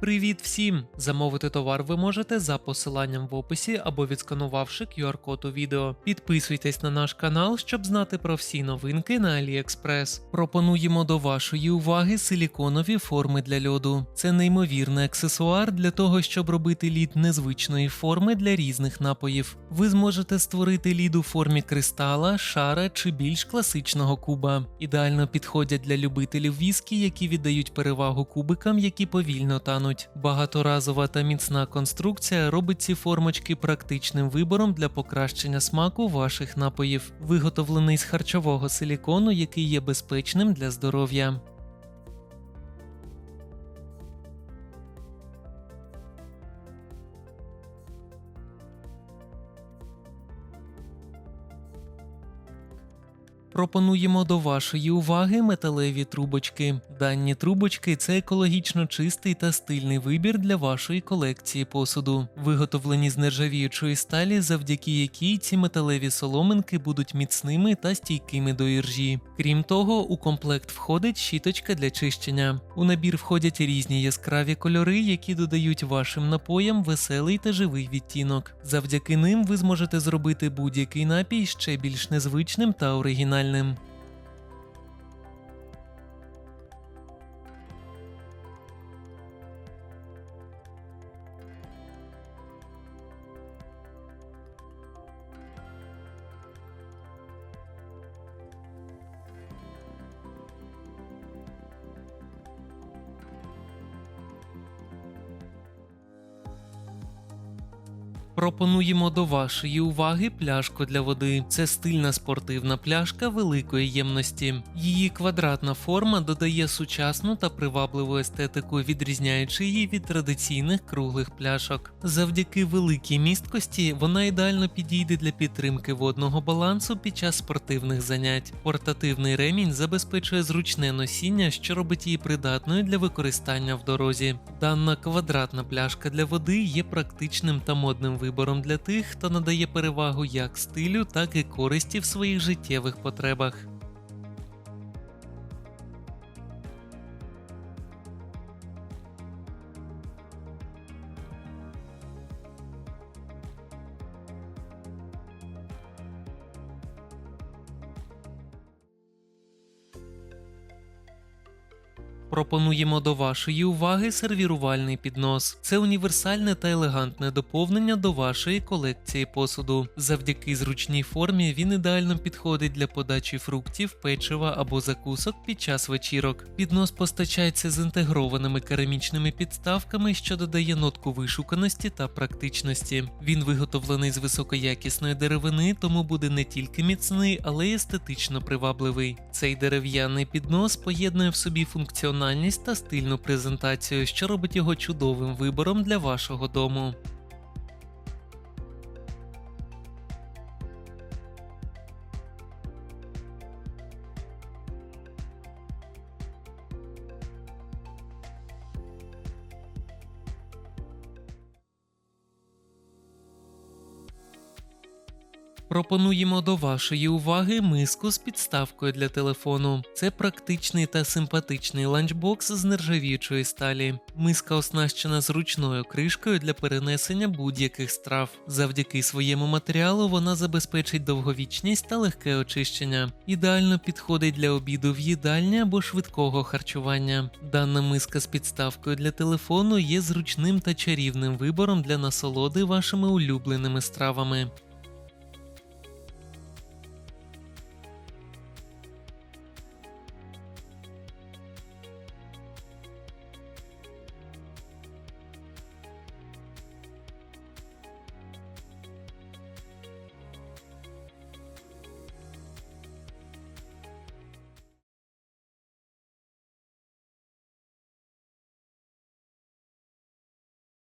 Привіт всім! Замовити товар ви можете за посиланням в описі або відсканувавши QR-код у відео. Підписуйтесь на наш канал, щоб знати про всі новинки на AliExpress. Пропонуємо до вашої уваги силіконові форми для льоду. Це неймовірний аксесуар для того, щоб робити лід незвичної форми для різних напоїв. Ви зможете створити лід у формі кристала, шара чи більш класичного куба. Ідеально підходять для любителів віскі, які віддають перевагу кубикам, які повільно тануть. Багаторазова та міцна конструкція робить ці формочки практичним вибором для покращення смаку ваших напоїв, виготовлений з харчового силікону, який є безпечним для здоров'я. Пропонуємо до вашої уваги металеві трубочки. Дані трубочки це екологічно чистий та стильний вибір для вашої колекції посуду, виготовлені з нержавіючої сталі, завдяки якій ці металеві соломинки будуть міцними та стійкими до іржі. Крім того, у комплект входить щіточка для чищення. У набір входять різні яскраві кольори, які додають вашим напоям веселий та живий відтінок. Завдяки ним ви зможете зробити будь-який напій ще більш незвичним та оригінальним функціональним Пропонуємо до вашої уваги пляшку для води. Це стильна спортивна пляшка великої ємності. Її квадратна форма додає сучасну та привабливу естетику, відрізняючи її від традиційних круглих пляшок. Завдяки великій місткості вона ідеально підійде для підтримки водного балансу під час спортивних занять. Портативний ремінь забезпечує зручне носіння, що робить її придатною для використання в дорозі. Дана квадратна пляшка для води є практичним та модним вибором для тих, хто надає перевагу як стилю, так і користі в своїх життєвих потребах. Пропонуємо до вашої уваги сервірувальний піднос. Це універсальне та елегантне доповнення до вашої колекції посуду. Завдяки зручній формі він ідеально підходить для подачі фруктів, печива або закусок під час вечірок. Піднос постачається з інтегрованими керамічними підставками, що додає нотку вишуканості та практичності. Він виготовлений з високоякісної деревини, тому буде не тільки міцний, але й естетично привабливий. Цей дерев'яний піднос поєднує в собі функціональність та стильну презентацію, що робить його чудовим вибором для вашого дому. Пропонуємо до вашої уваги миску з підставкою для телефону. Це практичний та симпатичний ланчбокс з нержавіючої сталі. Миска оснащена зручною кришкою для перенесення будь-яких страв. Завдяки своєму матеріалу вона забезпечить довговічність та легке очищення. Ідеально підходить для обіду в їдальні або швидкого харчування. Дана миска з підставкою для телефону є зручним та чарівним вибором для насолоди вашими улюбленими стравами.